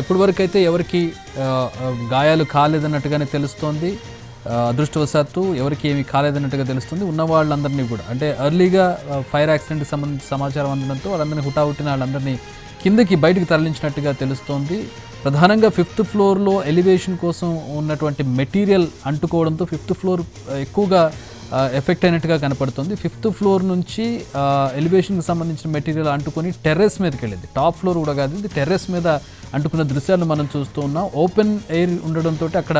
ఇప్పటి వరకు అయితే ఎవరికి గాయాలు కాలేదన్నట్టుగానే తెలుస్తోంది. అదృష్టవశాత్తు ఎవరికి ఏమి కాలేదన్నట్టుగా తెలుస్తుంది. ఉన్న వాళ్ళందరినీ కూడా. అంటే ఎర్లీగా ఫైర్ యాక్సిడెంట్కి సంబంధించి సమాచారం అందడంతో వాళ్ళందరినీ హుటాహుటిన వాళ్ళందరినీ కిందకి బయటికి తరలించినట్టుగా తెలుస్తోంది. ప్రధానంగా ఫిఫ్త్ ఫ్లోర్లో ఎలివేషన్ కోసం ఉన్నటువంటి మెటీరియల్ అంటుకోవడంతో ఫిఫ్త్ ఫ్లోర్ ఎక్కువగా ఎఫెక్ట్ అయినట్టుగా కనపడుతుంది. ఫిఫ్త్ ఫ్లోర్ నుంచి ఎలివేషన్కి సంబంధించిన మెటీరియల్ అంటుకొని టెర్రస్ మీదకి వెళ్ళింది. టాప్ ఫ్లోర్ కూడా కాదు ఇది టెర్రస్ మీద అంటుకున్న దృశ్యాలను మనం చూస్తూ ఉన్నాం. ఓపెన్ ఎయిర్ ఉండడంతో అక్కడ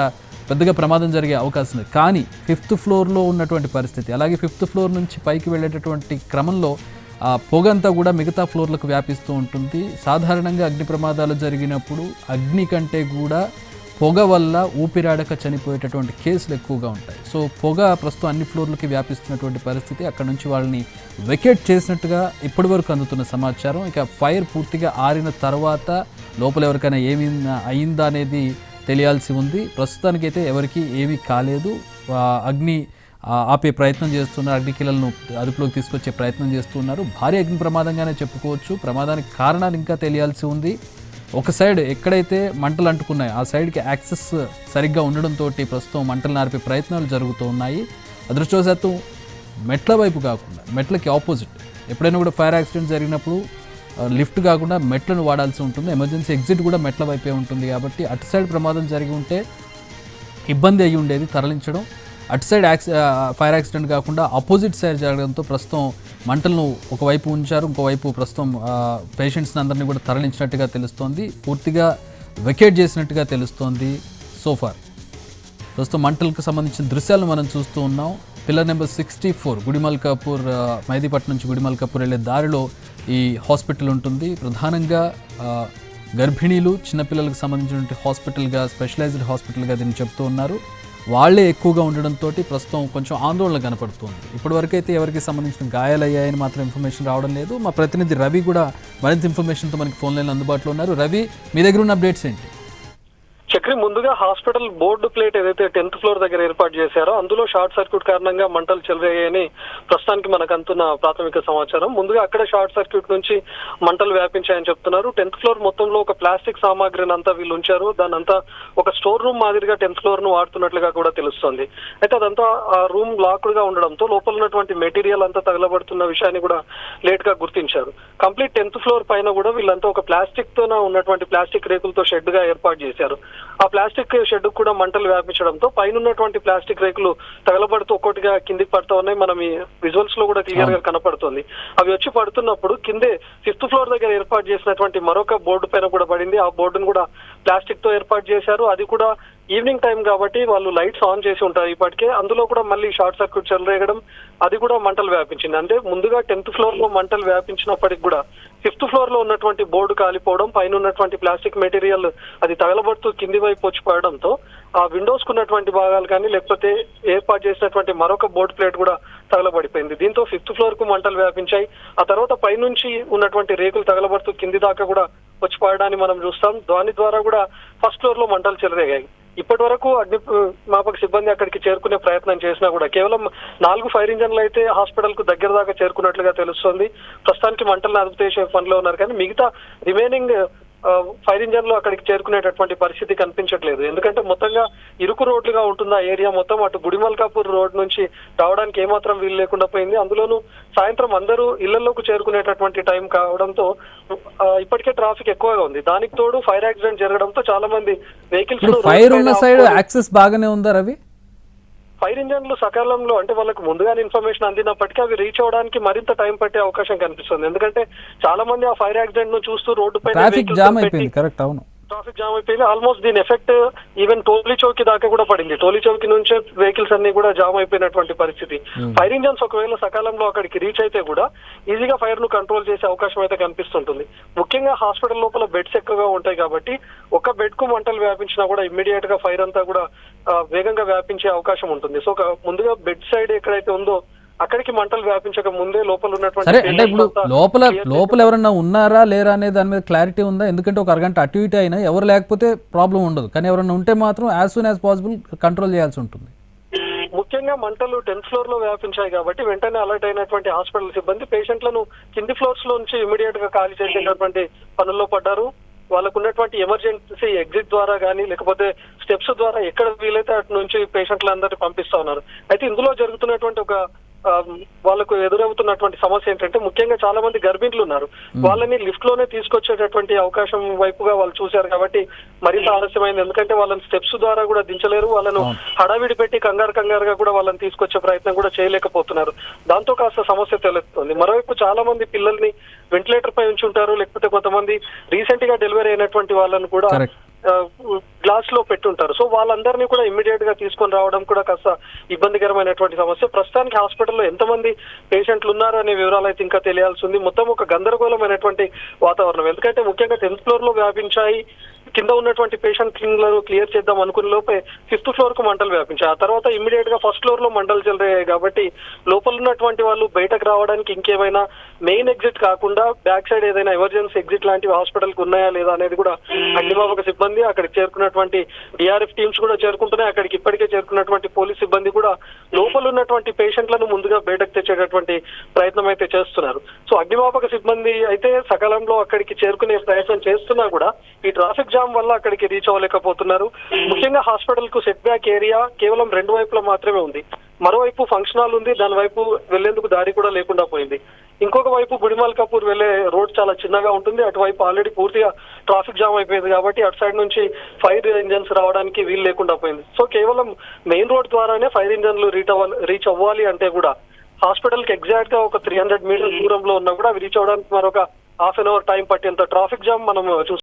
పెద్దగా ప్రమాదం జరిగే అవకాశం ఉంది కానీ ఫిఫ్త్ ఫ్లోర్లో ఉన్నటువంటి పరిస్థితి అలాగే ఫిఫ్త్ ఫ్లోర్ నుంచి పైకి వెళ్ళేటటువంటి క్రమంలో ఆ పొగంతా కూడా మిగతా ఫ్లోర్లకు వ్యాపిస్తూ ఉంటుంది. సాధారణంగా అగ్ని ప్రమాదాలు జరిగినప్పుడు అగ్ని కంటే కూడా పొగ వల్ల ఊపిరాడక చనిపోయేటటువంటి కేసులు ఎక్కువగా ఉంటాయి. సో పొగ ప్రస్తుతం అన్ని ఫ్లోర్లకి వ్యాపిస్తున్నటువంటి పరిస్థితి. అక్కడ నుంచి వాళ్ళని వెకేట్ చేసినట్టుగా ఇప్పటివరకు అందుతున్న సమాచారం. ఇక ఫైర్ పూర్తిగా ఆరిన తర్వాత లోపల ఎవరికైనా ఏమి అయిందా అనేది తెలియాల్సి ఉంది. ప్రస్తుతానికైతే ఎవరికి ఏమీ కాలేదు. అగ్ని ఆపే ప్రయత్నం చేస్తున్నారు. అగ్నికిలలను అదుపులోకి తీసుకొచ్చే ప్రయత్నం చేస్తున్నారు. భారీ అగ్ని ప్రమాదంగానే చెప్పుకోవచ్చు. ప్రమాదానికి కారణాలు ఇంకా తెలియాల్సి ఉంది. ఒక సైడ్ ఎక్కడైతే మంటలు అంటుకున్నాయో ఆ సైడ్కి యాక్సెస్ సరిగ్గా ఉండడంతో ప్రస్తుతం మంటలు నార్పే ప్రయత్నాలు జరుగుతూ ఉన్నాయి. అదృష్టవశాత్తు మెట్ల వైపు కాకుండా మెట్లకి ఆపోజిట్. ఎప్పుడైనా కూడా ఫైర్ యాక్సిడెంట్ జరిగినప్పుడు లిఫ్ట్ కాకుండా మెట్లను వాడాల్సి ఉంటుంది. ఎమర్జెన్సీ ఎగ్జిట్ కూడా మెట్ల వైపే ఉంటుంది కాబట్టి అటు సైడ్ ప్రమాదం జరిగి ఉంటే ఇబ్బంది అయ్యి ఉండేది తరలించడం. అటు సైడ్ యాక్సి ఫైర్ యాక్సిడెంట్ కాకుండా ఆపోజిట్ సైడ్ జరగడంతో ప్రస్తుతం మంటలను ఒకవైపు ఉంచారు ఇంకోవైపు ప్రస్తుతం పేషెంట్స్ని అందరినీ కూడా తరలించినట్టుగా తెలుస్తోంది. పూర్తిగా వెకేట్ చేసినట్టుగా తెలుస్తోంది సోఫార్ ప్రస్తుతం మంటలకు సంబంధించిన దృశ్యాలను మనం చూస్తూ ఉన్నాం. Pillar number sixty four Gudimalkapur Mehdipatnam నుంచి గుడిమల్ కపూర్ వెళ్ళే దారిలో ఈ హాస్పిటల్ ఉంటుంది. ప్రధానంగా గర్భిణీలు చిన్నపిల్లలకు సంబంధించినటువంటి హాస్పిటల్గా స్పెషలైజ్డ్ హాస్పిటల్గా దీన్ని చెప్తూ ఉన్నారు. వాళ్ళే ఎక్కువగా ఉండడంతో ప్రస్తుతం కొంచెం ఆందోళన కనపడుతుంది. ఇప్పటివరకైతే అయితే ఎవరికి సంబంధించిన గాయాలయ్యాయని మాత్రం ఇన్ఫర్మేషన్ రావడం లేదు. మా ప్రతినిధి రవి కూడా మరింత ఇన్ఫర్మేషన్తో మనకి ఫోన్ లైన్ అందుబాటులో ఉన్నారు. రవి మీ దగ్గర ఉన్న అప్డేట్స్ ఏంటి? చక్రి ముందుగా హాస్పిటల్ బోర్డు ప్లేట్ ఏదైతే టెన్త్ ఫ్లోర్ దగ్గర ఏర్పాటు చేశారో అందులో షార్ట్ సర్క్యూట్ కారణంగా మంటలు చెలరేగాయని ప్రస్తుతానికి మనకు అందుతున్న ప్రాథమిక సమాచారం. ముందుగా అక్కడ షార్ట్ సర్క్యూట్ నుంచి మంటలు వ్యాపించాయని చెప్తున్నారు. టెన్త్ ఫ్లోర్ మొత్తంలో ఒక ప్లాస్టిక్ సామాగ్రిని అంతా వీళ్ళు ఉంచారు. దాని అంతా ఒక స్టోర్ రూమ్ మాదిరిగా టెన్త్ ఫ్లోర్ను వాడుతున్నట్లుగా కూడా తెలుస్తుంది. అయితే అదంతా ఆ రూమ్ లాక్డ్గా ఉండడంతో లోపల ఉన్నటువంటి మెటీరియల్ అంతా తగలబడుతున్న విషయాన్ని కూడా లేట్గా గుర్తించారు. కంప్లీట్ టెన్త్ ఫ్లోర్ పైన కూడా వీళ్ళంతా ఒక ప్లాస్టిక్తో ఉన్నటువంటి ప్లాస్టిక్ రేకులతో షెడ్గా ఏర్పాటు చేశారు. ఆ ప్లాస్టిక్ షెడ్ కూడా మంటలు వ్యాపించడంతో పైన ఉన్నటువంటి ప్లాస్టిక్ రేకులు తగలబడుతూ ఒక్కొక్కటిగా కిందికి పడుతూ ఉన్నాయి. మనం ఈ విజువల్స్లో కూడా క్లియర్గా కనపడుతుంది. అవి వచ్చి పడుతున్నప్పుడు కిందే ఫిఫ్త్ ఫ్లోర్ దగ్గర ఏర్పాటు చేసినటువంటి మరొక బోర్డు పైన కూడా పడింది. ఆ బోర్డును కూడా ప్లాస్టిక్తో ఏర్పాటు చేశారు. అది కూడా ఈవినింగ్ టైం కాబట్టి వాళ్ళు లైట్స్ ఆన్ చేసి ఉంటారు ఇప్పటికే. అందులో కూడా మళ్ళీ షార్ట్ సర్క్యూట్ చెలరేగడం అది కూడా మంటలు వ్యాపించింది. అంటే ముందుగా టెన్త్ ఫ్లోర్లో మంటలు వ్యాపించినప్పటికి కూడా ఫిఫ్త్ ఫ్లోర్లో ఉన్నటువంటి బోర్డు కాలిపోవడం పైన ఉన్నటువంటి ప్లాస్టిక్ మెటీరియల్ అది తగలబడుతూ కింది వైపు వచ్చి పడడంతో ఆ విండోస్ కున్నటువంటి భాగాలు కానీ లేకపోతే ఏర్పాటు చేసినటువంటి మరొక బోర్డు ప్లేట్ కూడా తగలబడిపోయింది. దీంతో ఫిఫ్త్ ఫ్లోర్కు మంటలు వ్యాపించాయి. ఆ తర్వాత పైనుంచి ఉన్నటువంటి రేకులు తగలబడుతూ కింది దాకా కూడా వచ్చి పడడాన్ని మనం చూస్తాం. దాని ద్వారా కూడా ఫస్ట్ ఫ్లోర్లో మంటలు చెలరేగాయి. ఇప్పటి వరకు అగ్ని మాపక సిబ్బంది అక్కడికి చేరుకునే ప్రయత్నం చేసినా కూడా కేవలం నాలుగు ఫైర్ ఇంజన్లు అయితే హాస్పిటల్కు దగ్గర దాకా చేరుకున్నట్లుగా తెలుస్తుంది. ప్రస్తుతానికి మంటలను అదుపు చేసే పనిలో ఉన్నారు. కానీ మిగతా రిమైనింగ్ ఫైర్ ఇంజన్లు అక్కడికి చేరుకునేటటువంటి పరిస్థితి కనిపించట్లేదు. ఎందుకంటే మొత్తంగా ఇరుకు రోడ్లుగా ఉంటుంది ఆ ఏరియా మొత్తం అటు గుడిమల్కాపూర్ రోడ్ నుంచి రావడానికి ఏమాత్రం వీలు లేకుండా పోయింది. అందులోనూ సాయంత్రం అందరూ ఇళ్ళలోకి చేరుకునేటటువంటి టైం కావడంతో ఇప్పటికే ట్రాఫిక్ ఎక్కువగా ఉంది. దానికి తోడు ఫైర్ యాక్సిడెంట్ జరగడంతో చాలా మంది వెహికల్స్ ఫైర్ ఉన్న సైడ్ యాక్సెస్ బాగానే ఉందా రవి? ఫైర్ ఇంజన్లు సకాలంలో అంటే వాళ్ళకి ముందుగానే ఇన్ఫర్మేషన్ అందినప్పటికీ అవి రీచ్ అవడానికి మరింత టైం పట్టే అవకాశం కనిపిస్తుంది. ఎందుకంటే చాలా మంది ఆ ఫైర్ యాక్సిడెంట్ను చూస్తూ రోడ్డు పైన ట్రాఫిక్ జామ్ అయిపోయింది. కరెక్ట్ అవును. ట్రాఫిక్ జామ్ అయిపోయింది. ఆల్మోస్ట్ దీని ఎఫెక్ట్ ఈవెన్ టోలీ చౌకి దాకా కూడా పడింది. టోలీ చౌకి నుంచే వెహికల్స్ అన్ని కూడా జామ్ అయిపోయినటువంటి పరిస్థితి. ఫైర్ ఇంజన్స్ ఒకవేళ సకాలంలో అక్కడికి రీచ్ అయితే కూడా ఈజీగా ఫైర్ను కంట్రోల్ చేసే అవకాశం అయితే కనిపిస్తుంటుంది. ముఖ్యంగా హాస్పిటల్ లోపల బెడ్స్ ఎక్కువగా ఉంటాయి కాబట్టి ఒక బెడ్కు మంటలు వ్యాపించినా కూడా ఇమ్మీడియట్గా ఫైర్ అంతా కూడా వేగంగా వ్యాపించే అవకాశం ఉంటుంది. సో ముందుగా బెడ్ సైడ్ ఎక్కడైతే ఉందో అక్కడికి మంటలు వ్యాపించక ముందే లోపల ఉన్నటువంటి సరే అంటే ఇప్పుడు లోపల లోపల ఎవరన్నా ఉన్నారా లేరా అనే దాని మీద క్లారిటీ ఉందా? ఎందుకంటే ఒక అరగంట అటు ఇటు అయినా ఎవరు లేకపోతే ప్రాబ్లం ఉండదు. కానీ ఎవరన్నా ఉంటే మాత్రం as soon as possible control చేయాల్సి ఉంటుంది. ముఖ్యంగా మంటలు టెన్త్ ఫ్లోర్లో వ్యాపించాయి కాబట్టి వెంటనే అలర్ట్ అయినటువంటి హాస్పిటల్ సిబ్బంది పేషెంట్లను కింది ఫ్లోర్స్లో నుంచి ఇమీడియట్గా ఖాళీ చేసేటటువంటి పనుల్లో పడ్డారు. వాళ్ళకు ఉన్నటువంటి ఎమర్జెన్సీ ఎగ్జిట్ ద్వారా కానీ లేకపోతే స్టెప్స్ ద్వారా ఎక్కడ వీలైతే అటు నుంచి పేషెంట్లందరినీ పంపిస్తా ఉన్నారు. అయితే ఇందులో జరుగుతున్నటువంటి ఒక వాళ్ళకు ఎదురవుతున్నటువంటి సమస్య ఏంటంటే ముఖ్యంగా చాలా మంది గర్భిణులు ఉన్నారు. వాళ్ళని లిఫ్ట్లోనే తీసుకొచ్చేటటువంటి అవకాశం వైపుగా వాళ్ళు చూశారు కాబట్టి మరింత ఆలస్యమైంది. ఎందుకంటే వాళ్ళని స్టెప్స్ ద్వారా కూడా దించలేరు వాళ్ళను అవును. హడావిడి పెట్టి కంగారు కంగారుగా కూడా వాళ్ళని తీసుకొచ్చే ప్రయత్నం కూడా చేయలేకపోతున్నారు. దాంతో కాస్త సమస్య తెలుస్తుంది మరోవైపు చాలా మంది పిల్లల్ని వెంటిలేటర్ పై ఉంచి ఉంటారు లేకపోతే కొంతమంది రీసెంట్గా డెలివరీ అయినటువంటి వాళ్ళని కూడా. గ్లాస్లో పెట్టుంటారు. సో వాళ్ళందరినీ కూడా ఇమ్మీడియట్గా తీసుకొని రావడం కూడా కాస్త ఇబ్బందికరమైనటువంటి సమస్య. ప్రస్తుతానికి హాస్పిటల్లో ఎంతమంది పేషెంట్లు ఉన్నారు అనే వివరాలు అయితే ఇంకా తెలియాల్సి ఉంది. మొత్తం ఒక గందరగోళమైనటువంటి వాతావరణం. ఎందుకంటే ముఖ్యంగా టెన్త్ ఫ్లోర్లో వ్యాపించాయి. కింద ఉన్నటువంటి పేషెంట్లను క్లియర్ చేద్దాం అనుకునే లోపే ఫిఫ్త్ ఫ్లోర్కు మంటలు వ్యాపించాయి. ఆ తర్వాత ఇమ్మీడియట్గా ఫస్ట్ ఫ్లోర్లో మంటలు చెలరేగాయి కాబట్టి లోపల ఉన్నటువంటి వాళ్ళు బయటకు రావడానికి ఇంకేమైనా మెయిన్ ఎగ్జిట్ కాకుండా బ్యాక్ సైడ్ ఏదైనా ఎమర్జెన్సీ ఎగ్జిట్ లాంటివి హాస్పిటల్కు ఉన్నాయా లేదా అనేది కూడా అగ్నిమాపక సిబ్బంది అక్కడికి చేరుకున్నటువంటి డిఆర్ఎఫ్ టీమ్స్ కూడా చేరుకుంటున్నాయి. అక్కడికి ఇప్పటికే చేరుకున్నటువంటి పోలీస్ సిబ్బంది కూడా లోపల ఉన్నటువంటి పేషెంట్లను ముందుగా బయటకు తెచ్చేటటువంటి ప్రయత్నం అయితే చేస్తున్నారు. సో అగ్నిమాపక సిబ్బంది అయితే సకాలంలో అక్కడికి చేరుకునే ప్రయత్నం చేస్తున్నా కూడా ఈ ట్రాఫిక్ జామ్ వల్ల అక్కడికి రీచ్ అవ్వలేకపోతున్నారు. ముఖ్యంగా హాస్పిటల్కు సెట్ బ్యాక్ ఏరియా కేవలం రెండు వైపులా మాత్రమే ఉంది. మరోవైపు ఫంక్షన్ హాల్ ఉంది దాని వైపు వెళ్ళేందుకు దారి కూడా లేకుండా పోయింది. ఇంకొక వైపు గుడిమాల్ కపూర్ వెళ్ళే రోడ్ చాలా చిన్నగా ఉంటుంది. అటువైపు ఆల్రెడీ పూర్తిగా ట్రాఫిక్ జామ్ అయిపోయింది కాబట్టి అటు సైడ్ నుంచి ఫైర్ ఇంజన్స్ రావడానికి వీలు లేకుండా పోయింది. సో కేవలం మెయిన్ రోడ్ ద్వారానే ఫైర్ ఇంజన్లు రీచ్ అవ్వాలి రీచ్ అవ్వాలి అంటే కూడా హాస్పిటల్కి ఎగ్జాక్ట్గా ఒక త్రీ హండ్రెడ్ మీటర్స్ దూరంలో ఉన్నా కూడా అవి రీచ్ అవ్వడానికి మరొక హాఫ్ అన్ అవర్ టైం పట్టేంత ట్రాఫిక్ జామ్ మనం చూస్తున్నాం.